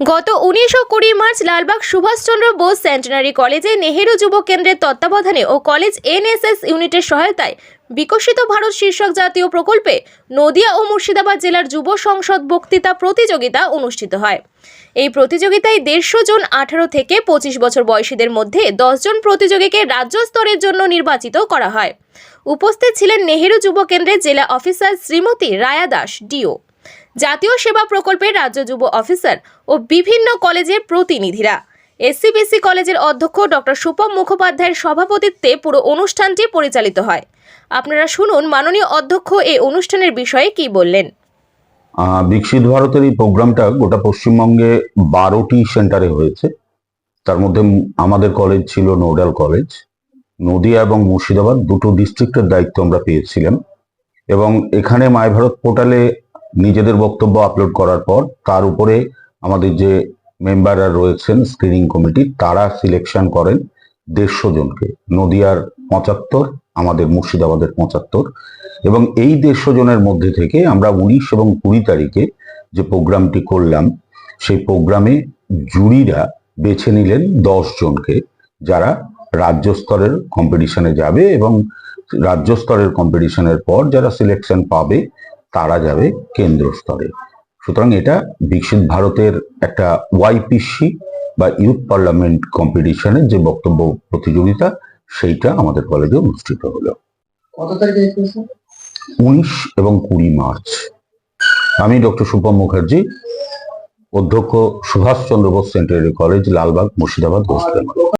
গত উনিশ ও কুড়ি মার্চ লালবাগ সুভাষচন্দ্র বোস সেন্টেনারি কলেজে নেহেরু যুব কেন্দ্রের তত্ত্বাবধানে ও কলেজ এনএসএস ইউনিটের সহায়তায় বিকশিত ভারত শীর্ষক জাতীয় প্রকল্পে নদিয়া ও মুর্শিদাবাদ জেলার যুব সংসদ বক্তৃতা প্রতিযোগিতা অনুষ্ঠিত হয়। এই প্রতিযোগিতায় দেড়শো জন আঠারো থেকে পঁচিশ বছর বয়সীদের মধ্যে দশজন প্রতিযোগীকে রাজ্য স্তরের জন্য নির্বাচিত করা হয়। উপস্থিত ছিলেন নেহেরু যুব কেন্দ্রের জেলা অফিসার শ্রীমতী রায়া দাস, ডিও। জাতীয় সেবা প্রকল্পের রাজ্য যুব অফিসার ও বিভিন্ন কলেজের প্রতিনিধিরা। এসসিবিসি কলেজের অধ্যক্ষ ডক্টর সুপম মুখোপাধ্যায়ের সভাপতিত্বে পুরো অনুষ্ঠানটি পরিচালিত হয়। আপনারা শুনুন মাননীয় অধ্যক্ষ এই অনুষ্ঠানের বিষয়ে কি বললেন। বিকশিত ভারতের এই প্রোগ্রামটা গোটা পশ্চিমবঙ্গে বারোটি সেন্টারে হয়েছে। তার মধ্যে আমাদের কলেজ ছিল নোডাল কলেজ। নদিয়া এবং মুর্শিদাবাদ দুটো ডিস্ট্রিক্টের দায়িত্ব আমরা পেয়েছিলাম। এবং এখানে মাই ভারত পোর্টালে নিজেদের বক্তব্য আপলোড করার পর তার উপরে আমাদের যে মেম্বাররা রয়েছেন স্ক্রিনিং কমিটি তারা সিলেকশন করেন দেড়শো জনকে। নদিয়ার পঁচাত্তর, আমাদের মুর্শিদাবাদের পঁচাত্তর। এবং এই দেড়শো জনের মধ্যে থেকে আমরা উনিশ এবং কুড়ি তারিখে যে প্রোগ্রামটি করলাম, সেই প্রোগ্রামে জুরিরা বেছে নিলেন দশ জনকে, যারা রাজ্য স্তরের কম্পিটিশনে যাবে এবং রাজ্য স্তরের কম্পিটিশনের পর যারা সিলেকশন পাবে তারা যাবে কেন্দ্র স্তরে সুতরাং এটা বিকশিত ভারতের একটা ওয়াইপিসি বা ইউথ পার্লামেন্ট কম্পিটিশনের যে বক্তব্য প্রতিযোগিতা সেইটা আমাদের কলেজে অনুষ্ঠিত হলো। কত তারিখে উনিশ এবং কুড়ি মার্চ। আমি ডক্টর সুপম মুখার্জি অধ্যক্ষ Subhas Chandra Bose centenary college Lalbag Murshidabad Bengal